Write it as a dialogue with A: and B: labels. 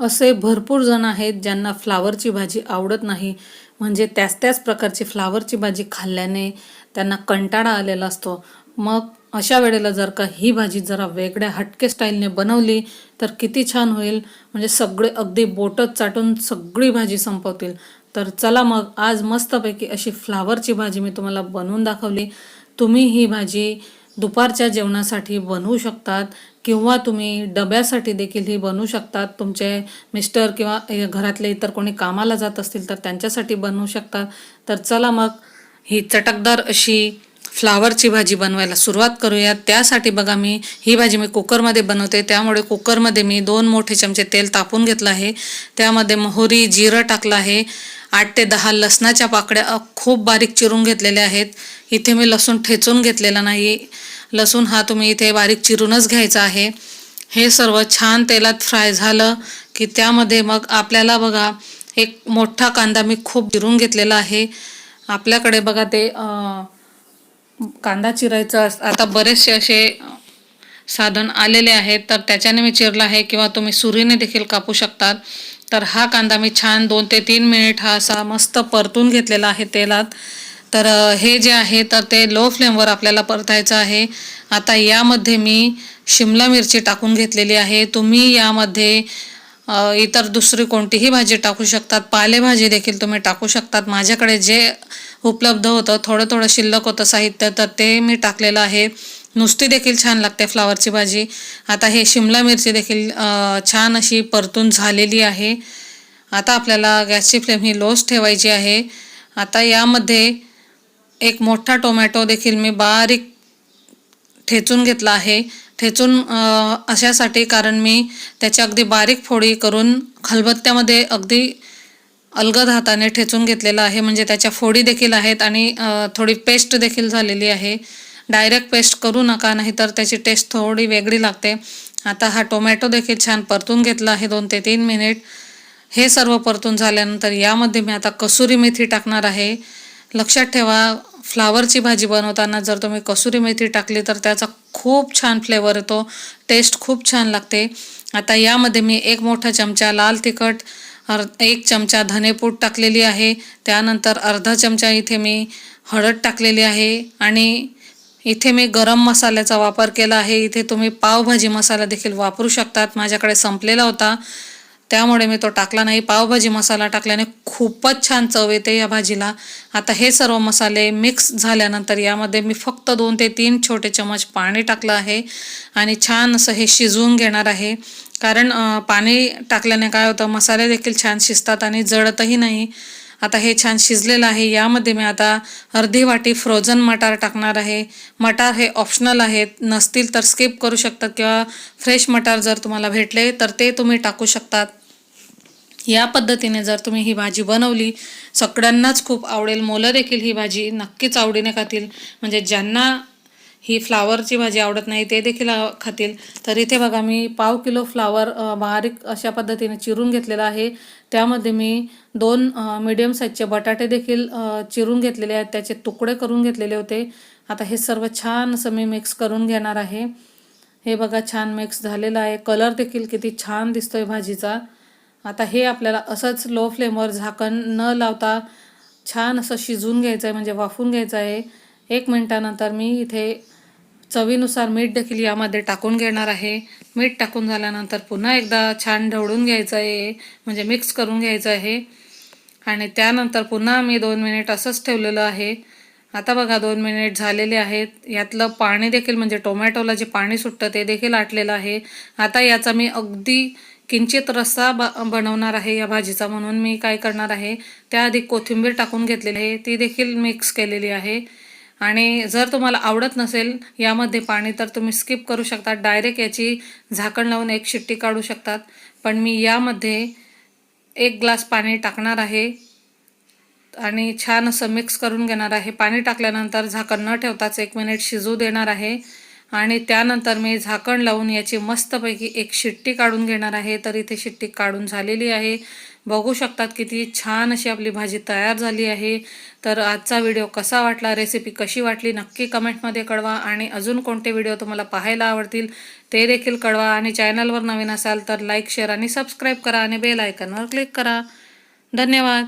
A: असे भरपूर जण आहेत ज्यांना फ्लावरची भाजी आवडत नाही. म्हणजे त्याच त्याच प्रकारची फ्लावरची भाजी खाल्ल्याने त्यांना कंटाळा आलेला असतो. मग अशा वेळेला जर का ही भाजी जरा वेगळ्या हटके स्टाईलने बनवली तर किती छान होईल. म्हणजे सगळे अगदी बोटच चाटून सगळी भाजी संपवतील. तर चला मग आज मस्तपैकी अशी फ्लावरची भाजी मी तुम्हाला बनवून दाखवली. तुम्ही ही भाजी दुपारच्या जेवणासाठी बनवू शकतात किंवा तुम्ही डब्यासाठी देखील ही बनवू शकतात. तुमचे मिस्टर किंवा घरातले इतर कोणी कामाला जात असतील तर त्यांच्यासाठी बनवू शकतात. तर चला मग ही चटकदार अशी फ्लावरची भाजी बनवायला सुरुवात करूया. त्यासाठी बघा मी ही भाजी मी कुकरमध्ये बनवते. त्यामुळे कुकरमध्ये मी दोन मोठे चमचे तेल तापून घेतलं आहे. त्यामध्ये मोहरी जिरं टाकलं आहे. आठ ते दहा लसणाच्या पाकड्या खूप बारीक चिरून घेतलेल्या आहेत. इथे मी लसूण ठेचून घेतलेला नाही लसूण हा तुम्ही इथे बारीक चिरूनच घ्यायचा आहे. हे सर्व छान तेलात फ्राय झालं की त्यामध्ये मग आपल्याला बघा एक मोठा कांदा मी खूप चिरून घेतलेला आहे. आपल्याकडे बघा ते आ... कांदा चिरायचा आता बरेचसे असे साधन आलेले आहेत तर त्याच्याने मी चिरला आहे किंवा तुम्ही सुरीने देखील कापू शकतात. तर हा कांदा मी छान दोन ते तीन मिनिट हा असा मस्त परतून घेतलेला आहे तेलात. तर हे जे आहे तर ते लो फ्लेमवर आपल्याला परतायचं आहे. आता यामध्ये मी शिमला मिरची टाकून घेतलेली आहे. तुम्ही यामध्ये इतर दुसरी कोणतीही भाजी टाकू शकतात. पालेभाजी देखील तुम्ही टाकू शकतात. माझ्याकडे जे उपलब्ध होतं. थोडं थोडं शिल्लक होतं साहित्य तर ते मी टाकलेलं आहे. नुसती देखील छान लागते फ्लावरची भाजी. आता हे शिमला मिरची देखील छान अशी परतून झालेली आहे. आता आपल्याला गॅसची फ्लेम ही लोच ठेवायची आहे. आता यामध्ये एक मोठा टोमॅटो देखील मी बारीक ठेचून घेतला आहे. ठेचून अशासाठी कारण मी त्याच्या अगदी बारीक फोडी करून खलबत्त्यामध्ये अगदी अलगद हाताने ठेचून घेतलेला आहे. म्हणजे त्याच्या फोडी देखील आहेत आणि थोडी पेस्ट देखील झालेली आहे. डायरेक्ट पेस्ट करू नका नाहीतर त्याची टेस्ट थोडी वेगळी लागते. आता हा टोमॅटो देखील छान परतून घेतला आहे दोन ते तीन मिनिट. हे सर्व परतून झाल्यानंतर यामध्ये मी आता कसुरी मेथी टाकणार आहे. लक्षात ठेवा फ्लावरची भाजी बनवताना जर तुम्ही कसुरी मेथी टाकली तर त्याचा खूप छान फ्लेवर येतो. टेस्ट खूप छान लागते. आता यामध्ये मी एक मोठा चमचा लाल तिखट अर एक चमचा धनेपूड टाकलेली आहे. त्यानंतर अर्धा चमचा इथे मी हळद टाकलेली आहे आणि इथे मी गरम मसाल्याचा वापर केला आहे. इथे तुम्ही पावभाजी मसाला देखील वापरू शकतात. माझ्याकडे संपलेला होता. त्यामुळे मी तो टाकला नाही. पावभाजी मसाला टाकल्याने खूपच छान चव येते या भाजीला. आता हे सर्व मसाले मिक्स झाल्यानंतर यामध्ये मी फक्त दोन ते तीन छोटे चमच पाणी टाकलं आहे. आणि छान असं हे शिजवून घेणार आहे. कारण पाणी टाकल्याने काय होतं मसाले देखील छान शिजतात आणि जळतही नाही. आता हे छान शिजलेलं आहे. यामध्ये मी आता अर्धी वाटी फ्रोझन मटार टाकणार आहे. मटार हे ऑप्शनल आहेत. नसतील तर स्किप करू शकतात किंवा फ्रेश मटार जर तुम्हाला भेटले तर ते तुम्ही टाकू शकतात. या पद्धतीने जर तुम्ही ही भाजी बनवली सगळ्यांनाच खूप आवडेल मुलं देखील ही भाजी नक्कीच आवडीने खातील. म्हणजे ज्यांना ही फ्लावरची भाजी आवडत नाही ते देखील खातील. तर इथे बघा मी पाव किलो फ्लावर बारीक अशा पद्धतीने चिरून घेतलेला आहे. त्यामध्ये मी दोन मिडियम साईजचे बटाटे देखील चिरून घेतलेले आहेत. त्याचे तुकडे करून घेतलेले होते. आता हे सर्व छान असं मी मिक्स करून घेणार आहे. हे बघा छान मिक्स झालेलं आहे. कलर देखील किती छान दिसतोय भाजीचा. आता हे आपल्याला असंच लो फ्लेमवर झाकण न लावता छान असं शिजवून घ्यायचं आहे म्हणजे वाफून घ्यायचं आहे एक मिनटानंतर मी इथे चवीनुसार मीठ देखील यामध्ये टाकून घेणार आहे. मीठ टाकून झाल्यानंतर पुन्हा एकदा छान ढवळून घ्यायचं आहे म्हणजे मिक्स करून घ्यायचं आहे आणि त्यानंतर पुन्हा मी दोन मिनिट असंच ठेवलेलं आहे. आता बघा दोन मिनिट झालेले आहेत. यातलं पाणी देखील म्हणजे टोमॅटोला जे पाणी सुटतं ते देखील आटलेलं आहे. आता याचा मी अगदी किंचित रस्सा ब बनवणार आहे या भाजीचा म्हणून मी काय करणार आहे त्याआधी कोथिंबीर टाकून घेतलेली आहे ती देखील मिक्स केलेली आहे. आणि जर तुम्हाला आवडत नसेल यामध्ये पाणी तर तुम्ही स्किप करू शकता. डायरेक्ट याची झाकण लावून एक शिट्टी काढू शकतात. पण मी यामध्ये एक ग्लास पाणी टाकणार आहे. आणि छान असं मिक्स करून घेणार आहे. पाणी टाकल्यानंतर झाकण न ठेवताच एक मिनिट शिजू देणार आहे. आणि त्यानंतर मी झाकण लावून याची मस्तपैकी एक शिट्टी काढून घेणार आहे. तर इथे शिट्टी काढून झालेली आहे. बघू शकतात किती छान अशी आपली भाजी तयार झाली आहे. तर आजचा व्हिडिओ कसा वाटला रेसिपी कशी वाटली नक्की कमेंटमध्ये कळवा. आणि अजून कोणते व्हिडिओ तुम्हाला पाहायला आवडतील ते देखील कळवा. आणि चॅनलवर नवीन असाल तर लाईक शेअर आणि सबस्क्राईब करा. आणि बेल आयकनवर क्लिक करा. धन्यवाद.